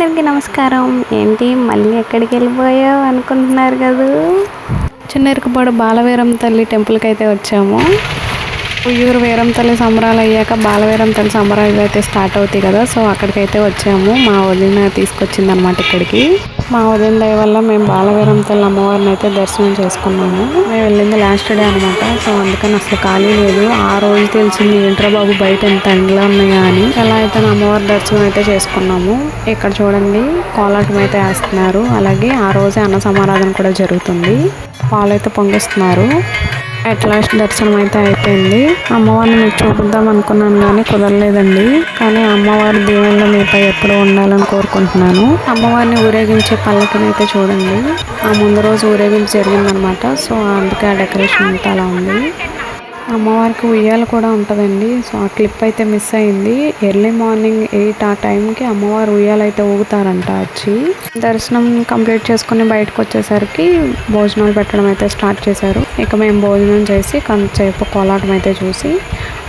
అందరికీ నమస్కారం. ఏంటి మళ్ళీ ఎక్కడికి వెళ్ళిపోయావు అనుకుంటున్నారు కదా? చిన్నెరుకుపాడు బాలవీరం తల్లి టెంపుల్కి అయితే వచ్చాము. ఉయ్యూరు వీరం తల్లి సంబరాలు అయ్యాక బాలవీరం తల్లి సంబరాలు అయితే స్టార్ట్ అవుతాయి కదా సో అక్కడికైతే వచ్చాము. మా వదిన తీసుకొచ్చింది అనమాట ఇక్కడికి. మా వదిన దయ వల్ల మేము బాలవీరం తల్లి అమ్మవారిని అయితే దర్శనం చేసుకున్నాము. మేము వెళ్ళింది లాస్ట్ డే అనమాట సో అందుకని అసలు ఖాళీ లేదు. ఆ రోజు తెలిసింది ఏంట్రా బాబు బయట ఎంత ఎండలో ఉన్నాయా అని. ఎలా అయితే నా అమ్మవారి దర్శనం అయితే చేసుకున్నాము. ఇక్కడ చూడండి కోలాటం అయితే వేస్తున్నారు. అలాగే ఆ రోజే అన్న సమారాధన కూడా జరుగుతుంది. పాలైతే పొంగిస్తున్నారు. అట్ లాస్ట్ దర్శనం అయితే అయిపోయింది. అమ్మవారిని మీకు చూపిద్దాం అనుకున్నాను కానీ కుదరలేదండి. కానీ అమ్మవారి దీవెనలు మీపై ఎప్పుడు ఉండాలని కోరుకుంటున్నాను. అమ్మవారిని ఊరేగించే పల్లకిని అయితే చూడండి. ఆ ముందు రోజు ఊరేగింపు జరిగిందనమాట. సో అందుకే ఆ డెకరేషన్ అంతా అలా ఉంది. అమ్మవారికి ఉయ్యాల కూడా ఉంటుందండి. సో ఆ క్లిప్ అయితే మిస్ అయింది. ఎర్లీ మార్నింగ్ ఎయిట్ ఆ టైంకి అమ్మవారు ఉయ్యాలు అయితే ఊగుతారంట వచ్చి దర్శనం కంప్లీట్ చేసుకుని బయటకు వచ్చేసరికి భోజనాలు పెట్టడం అయితే స్టార్ట్ చేశారు. ఇక మేము భోజనం చేసి కొంతసేపు కోలాటం అయితే చూసి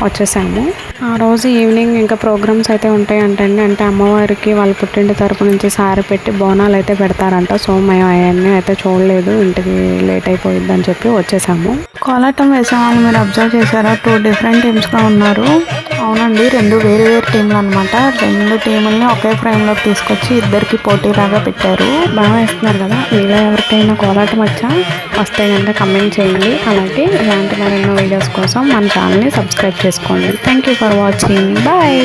వచ్చేసాము. ఆ రోజు ఈవినింగ్ ఇంకా ప్రోగ్రామ్స్ అయితే ఉంటాయంటండి. అంటే అమ్మవారికి వాళ్ళ పుట్టింటి తరపు నుంచి సారి పెట్టి బోనాలు అయితే పెడతారంట. సో మేము అవన్నీ అయితే చూడలేదు. ఇంటికి లేట్ అయిపోయిందని చెప్పి వచ్చేసాము. కోలాటం వేసే వాళ్ళు మీరు అబ్జర్వ్ చేశారా? టూ డిఫరెంట్ టీమ్స్గా ఉన్నారు. అవునండి రెండు వేరు వేరు టీంలు అనమాట రెండు టీముల్ని ఒకే ఫ్రేమ్లోకి తీసుకొచ్చి ఇద్దరికి పోటీలాగా పెట్టారు. బాగా వేస్తున్నారు కదా. మీలో ఎవరికైనా కోలాటం వచ్చా? వస్తే కనుక కమెంట్ చేయండి. అలాగే ఇలాంటి మరెన్నో వీడియోస్ కోసం మన ఛానల్ని సబ్స్క్రైబ్ చేసుకోండి. Thank you for watching bye